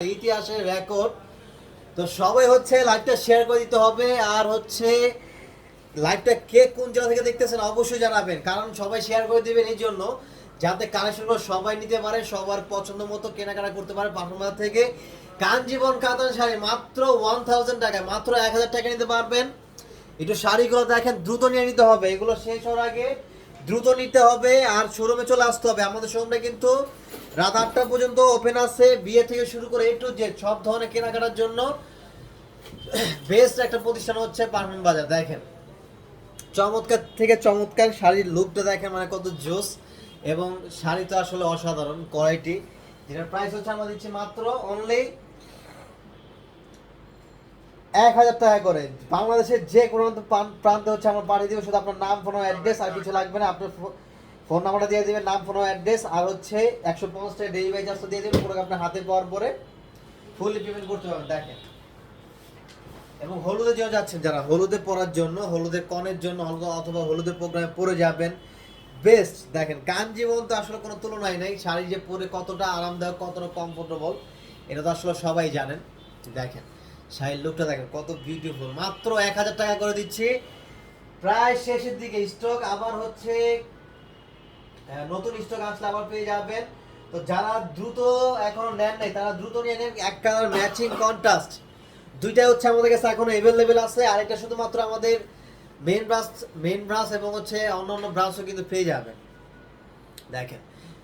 ইতিহাসের রেকর্ড তো সবাই হচ্ছে লাইভটা শেয়ার করে দিতে হবে, আর হচ্ছে লাইভটা কে কোন জায়গা থেকে দেখতেছেন অবশ্যই জানাবেন, কারণ সবাই শেয়ার করে দিবেন এই জন্য, যাতে কালেকশনগুলো সবাই নিতে পারে, সবার পছন্দ মতো কেনাকাটা করতে পারে পাঠানবাজার থেকে। কাঞ্জীবন কাতান শাড়ি মাত্র ওয়ান থাউজেন্ড টাকায়, মাত্র এক হাজার টাকা নিতে পারবেন। একটু শাড়িগুলো দেখেন, দ্রুত নিয়ে নিতে হবে, এগুলো শেষ হওয়ার আগে দ্রুত নিতে হবে, আর শোরুমে চলে আসতে হবে। আমাদের শোরুমটা কিন্তু রাত আটটা পর্যন্ত ওপেন আছে। বিয়ে থেকে শুরু করে একটু যে সব ধরনের কেনাকাটার জন্য বেস্ট একটা প্রতিষ্ঠান হচ্ছে পারমিন বাজার, দেখেন। চমৎকার থেকে চমৎকার শাড়ির লুকটা দেখেন মানে কত জোস। এবং শাড়ি তো আসলে অসাধারণ কোয়ালিটি যেটার প্রাইস হচ্ছে আমরা দিচ্ছি মাত্র অনলি এক হাজার টাকা করে। বাংলাদেশের যে কোনো প্রান্তে হচ্ছে আমরা পাঠিয়ে দিব শুধু আপনার নাম ফোন অ্যাড্রেস আর কিছু লাগবে না। আপনার ফোন নাম্বারটা দিয়ে দিবেন, নাম ফোন অ্যাড্রেস আর হচ্ছে একশো পঞ্চাশ টাকা ডেলিভারি চার্জটা দিয়ে দেবেন, পুরো আপনার হাতে পাওয়ার পরে ফুললি পেমেন্ট করতে পারবেন দেখেন। এবং হলুদে জন্য যাচ্ছেন যারা, হলুদে পরার জন্য, হলুদের কনের জন্য অথবা হলুদের প্রোগ্রামে পরে যাবেন বেস্ট দেখেন কান জীবন তো আসলে কোনো তুলনাই নাই, শাড়ি যে পরে কতটা আরামদায়ক, কতটা কমফোর্টেবল এটা তো আসলে সবাই জানেন, দেখেন, শাড়ির লুকটা দেখেন, কত বিউটিফুল মাত্র এক হাজার টাকা করে দিচ্ছি, প্রায় শেষের দিকে স্টক আবার হচ্ছে নতুন স্টক আসলে আবার পেয়ে যাবেন। তো যারা দ্রুত এখনও নেন নাই, তারা দ্রুত নিয়ে নেন এক কালার ম্যাচিং কন্ট্রাস্ট দুইটাই হচ্ছে আমাদের কাছে এখনও অ্যাভেলেবেল আছে, আরেকটা শুধুমাত্র আমাদের মেন ব্রাঞ্চ মেন ব্রাঞ্চ এবং হচ্ছে অন্যান্য ব্রাঞ্চও কিন্তু পেয়ে যাবেন। দেখেন,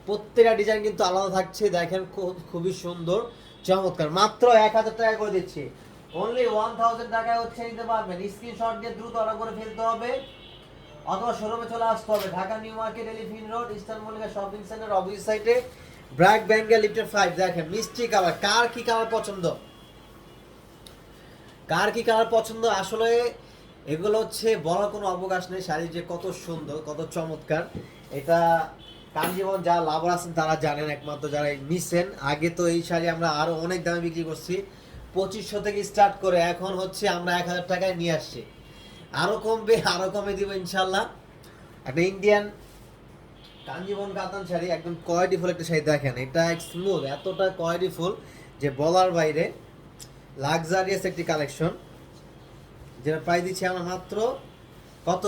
প্রত্যেকটা ডিজাইন কিন্তু আলাদা থাকছে, দেখেন খুব- খুবই সুন্দর, চমৎকার। মাত্র এক হাজার টাকা করে দিচ্ছি। অনলি ওয়ান থাউজেন্ড টাকায় হচ্ছে নিতে পারবেন। স্ক্রিনশট দিয়ে দ্রুত অর্ডার করে ফেলতে হবে। অথবা শোরুমে চলে আসতে হবে। Dhaka, new market elephant road, eastern Mallika shopping centre office সাইটে ব্র্যাক ব্যাঙ্গেল লিফটেড ফাইভ দেখেন, মিষ্টি কালার কার কি কালার পছন্দ? কার কি কালার পছন্দ? আসলে এগুলো হচ্ছে বলার কোনো অবকাশ নেই। শাড়ি যে কত সুন্দর, কত চমৎকার। এটা কাঞ্জীবন যারা লাভার আছেন তারা জানেন, একমাত্র যারা নিছেন। আগে তো এই শাড়ি আমরা আরও অনেক দামে বিক্রি করছি। পঁচিশশো থেকে স্টার্ট করে এখন হচ্ছে আমরা এক হাজার টাকায় নিয়ে আসছি। আরও কমবে, আরও কমে দিব ইনশাল্লাহ একটা ইন্ডিয়ান কাঞ্জীবন কাতান শাড়ি, একদম কোয়ালিটি ফুল একটা শাড়ি দেখেন, এটা স্মুথ এতটা কোয়ালিটি ফুল যে বলার বাইরে লাক্সারিয়াস একটি কালেকশন যেটা প্রাইস দিচ্ছি আমরা মাত্র কত?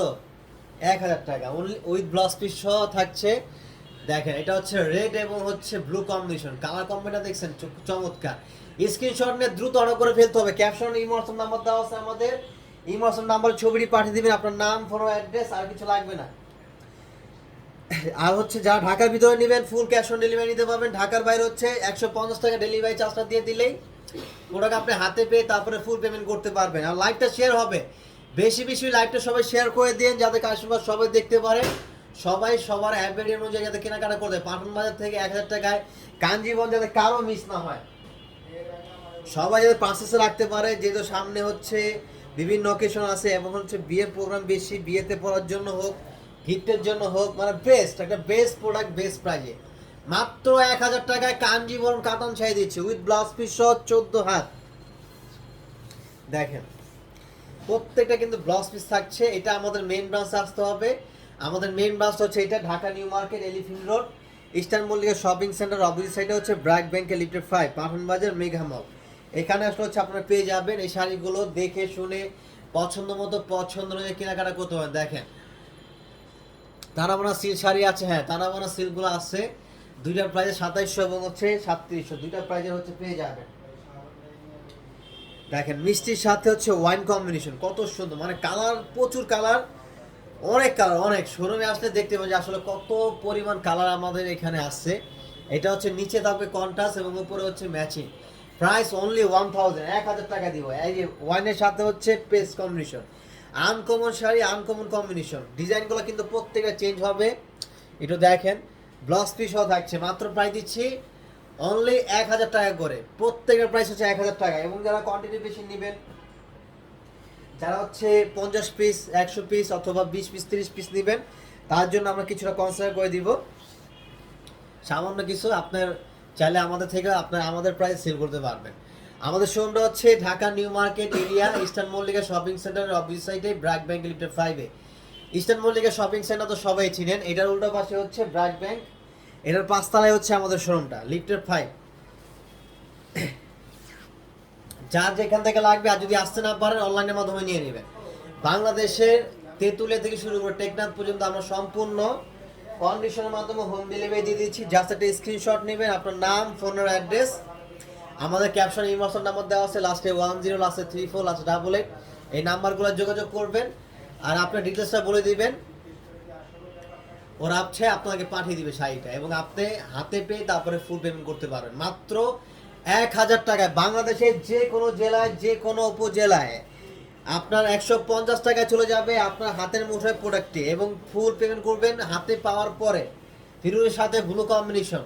এক হাজার টাকা। উইথ ব্লাউজ পিস সহ থাকছে। দেখেন, এটা হচ্ছে রেড এবং হচ্ছে ব্লু কম্বিনেশন কালার কম্বিনেশন দেখছেন, চমৎকার। স্ক্রিনশট নিয়ে দ্রুত অর্ডার করে ফেলতে হবে। ক্যাপশন ইমোশন নাম্বার দেওয়া আছে আমাদের। ইমোশন নাম্বার ছবিটি পাঠিয়ে দিবেন, আপনার নাম ফোন অ্যাড্রেস আর কিছু লাগবে না। আর হচ্ছে যারা ঢাকার ভিতরে নেবেন ফুল ক্যাশ অন ডেলিভারি নিতে পারবেন। ঢাকার বাইরে হচ্ছে একশো পঞ্চাশ টাকা ডেলিভারি চার্জটা দিয়ে দিলেই প্রোডাক্ট আপনি হাতে পেয়ে তারপরে ফুল পেমেন্ট করতে পারবেন। আর লাইভটা শেয়ার হবে। বেশি বেশি লাইভটা সবাই শেয়ার করে দিন, যাতে কাস্টমার সবাই দেখতে পারে। সবাই সবার অ্যাভেলি অনুযায়ী যাতে কেনাকাটা করতে পাঠান বাজার থেকে এক হাজার টাকায় কাঞ্জিবন যাতে কারও মিস না হয়। সবাই যাতে প্রসেসে রাখতে পারে। যেহেতু সামনে হচ্ছে বিভিন্ন অকেশন আছে এবং হচ্ছে বিয়ের প্রোগ্রাম বেশি, বিয়েতে পড়ার জন্য হোক গিফটের জন্য হোক মানে বেস্ট একটা বেস্ট প্রোডাক্ট বেস্ট প্রাইজে মাত্র এক হাজার টাকায় কাঞ্জিবরম কাতান ছাই দিচ্ছে উইথ ব্লাউজ পিস সহ চোদ্দ হাত। দেখেন, প্রত্যেকটা কিন্তু ব্লাউজ পিস থাকছে, এটা আমাদের মেন ব্রাঞ্চ আসতে হবে। আমাদের মেন ব্রাঞ্চ হচ্ছে এটা, Dhaka new market, elephant road eastern Mallika shopping centre opposite সাইডে হচ্ছে ব্র্যাক ব্যাংকে লিফটেড ফাইভ পাঠান বাজার মেঘা মল এখানে আসলে হচ্ছে আপনারা পেয়ে যাবেন এই শাড়িগুলো দেখে শুনে পছন্দ মতো পছন্দ অনুযায়ী কেনাকাটা করতে পারেন, দেখেন। তারাবানা সিল্ক শাড়ি আছে হ্যাঁ তারাবানা সিল্কগুলো আছে। দুইটার প্রাইজে সাতাইশশো এবং হচ্ছে সাতত্রিশশো। দুইটার প্রাইজে হচ্ছে পেয়ে যাবেন। দেখেন, মিষ্টির সাথে হচ্ছে ওয়াইন কম্বিনেশন কত সুন্দর। মানে কালার প্রচুর কালার অনেক কালার অনেক। শোরুমে আসলে দেখতে পাবেন যে আসলে কত পরিমাণ কালার আমাদের এখানে আসছে এটা হচ্ছে নিচে থাকবে কন্ট্রাস্ট এবং উপরে হচ্ছে matching price only one thousand এক হাজার টাকা দিব। এই যে ওয়াইনের সাথে হচ্ছে paste combination uncommon sari uncommon combination ডিজাইনগুলো কিন্তু প্রত্যেকটা চেঞ্জ হবে। একটু দেখেন ব্লাউজ পিসও থাকছে। মাত্র প্রাইস দিচ্ছি অনলি এক হাজার টাকা করে। প্রত্যেকের প্রাইস হচ্ছে এক হাজার টাকা। এবং যারা কোয়ান্টিটি বেশি নেবেন, যারা হচ্ছে পঞ্চাশ পিস একশো পিস অথবা বিশ পিস তিরিশ পিস নেবেন, তার জন্য আমরা কিছুটা কনসিডার করে দিব। সামান্য কিছু আপনার চাইলে আমাদের থেকে আপনার আমাদের প্রাইস সেল করতে পারবেন। আমাদের শোরুমটা হচ্ছে Dhaka new market area, eastern Mallika shopping সেন্টারের অফিস সাইডে ব্র্যাক ব্যাংক লিমিটেড ফাইভে ইস্টার্ন মল্লিকা শপিং সেন্টার তো সবাই চিনেন, এটার উল্টো পাশে হচ্ছে ব্র্যাক ব্যাংক, এটার পাঁচতলায় হচ্ছে আমাদের শোরুমটা লিফটেড ফাইভ যার যেখান থেকে লাগবে, আর যদি আসতে না পারেন অনলাইনের মাধ্যমে নিয়ে নেবেন। বাংলাদেশের তেঁতুলিয়া থেকে শুরু করে টেকনাথ পর্যন্ত আমরা সম্পূর্ণ কন্ডিশনের মাধ্যমে হোম ডেলিভারি দিয়ে দিচ্ছি। জাস্ট একটা স্ক্রিনশট নেবেন, আপনার নাম ফোনের অ্যাড্রেস আমাদের ক্যাপশন ইমোশন নাম্বার দেওয়া আছে লাস্টে ওয়ান জিরো লাস্টে থ্রি ফোর লাস্টে ডাবল এইট এই নাম্বারগুলো যোগাযোগ করবেন আর আপনার ডিটেলসটা বলে দিবেন। ওরা হচ্ছে আপনাকে পাঠিয়ে দিবে শাড়িটা এবং আপনি হাতে পেয়ে তারপরে ফুল পেমেন্ট করতে পারবেন। মাত্র এক হাজার টাকায় বাংলাদেশের যে কোনো জেলায়, যে কোনো উপজেলায় আপনার একশো পঞ্চাশ টাকায় চলে যাবে আপনার হাতের মুঠোয় প্রোডাক্টটি এবং ফুল পেমেন্ট করবেন হাতে পাওয়ার পরে। ফিরুজের সাথে ব্লু কম্বিনেশন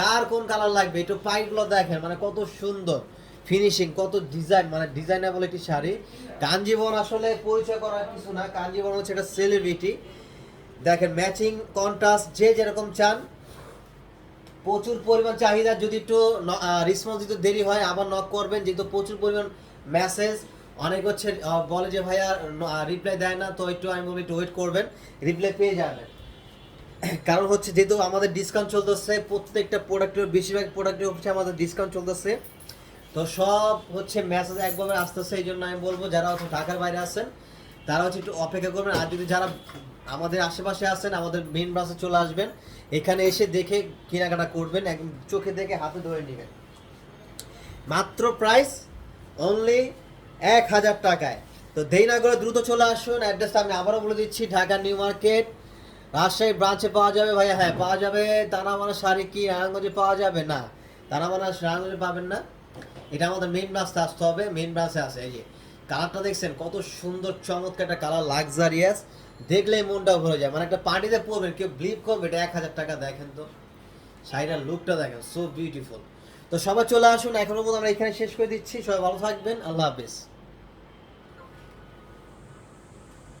কার কোন কালার লাগবে? একটু পাইপগুলো দেখেন মানে কত সুন্দর ফিনিশিং কত ডিজাইন মানে ডিজাইনেবল একটি শাড়ি। কাঞ্জিবন আসলে পরিচয় করার কিছু না কাঞ্জিবন হচ্ছে একটা সেলিব্রিটি দেখেন ম্যাচিং কন্ট্রাস্ট যে যেরকম চান। প্রচুর পরিমাণ চাহিদা, যদি একটু রেসপন্স দিতে দেরি হয়, আবার নক করবেন, যেহেতু প্রচুর পরিমাণ মেসেজ অনেক হচ্ছে বলে যে ভাইয়া রিপ্লাই দেয় না, তো একটু আমি একটু ওয়েট করবেন। রিপ্লাই পেয়ে যাবেন। কারণ হচ্ছে যেহেতু আমাদের ডিসকাউন্ট চলতেছে, প্রত্যেকটা প্রোডাক্টের বেশিরভাগ প্রোডাক্টের হচ্ছে আমাদের ডিসকাউন্ট চলতেছে। তো সব হচ্ছে মেসেজ একভাবে আসতেছে, এই জন্য আমি বলব, যারা হচ্ছে ঢাকার বাইরে আছেন, তারা হচ্ছে একটু অপেক্ষা করবেন। আর যদি যারা আমাদের আশেপাশে আছেন, আমাদের মেন বাসে চলে আসবেন, এখানে এসে দেখে কেনাকাটা করবেন, একদম চোখে দেখে হাতে ধরে নেবেন। মাত্র প্রাইস অনলি এক হাজার টাকায়। তো দেরি না করে দ্রুত চলে আসুন। অ্যাড্রেসটা আমি আবারও বলে দিচ্ছি, ঢাকা নিউ মার্কেট। রাজশাহী ব্রাঞ্চে পাওয়া যাবে ভাইয়া? হ্যাঁ পাওয়া যাবে। তারা মানে শাড়ি কি নারায়ণগঞ্জে পাওয়া যাবে? না। তারা মানে নারায়ণগঞ্জে পাবেন না। এটা আমাদের মেন ব্রাঞ্চে আসতে হবে। মেন ব্রাঞ্চে আছে, এই যে। কালারটা দেখছেন, কত সুন্দর, চমৎকার একটা কালার লাক্সারিয়াস দেখলেই মনটা ভরে যায়। মানে একটা পার্টিতে পরবেন কেউ ব্লিপ করবে, এটা এক হাজার টাকা, দেখেন তো। শাড়িটার লুকটা দেখেন সো বিউটিফুল তো সবাই চলে আসুন এখনও মতো আমরা এখানে শেষ করে দিচ্ছি। সবাই ভালো থাকবেন, আল্লাহ হাফিজ।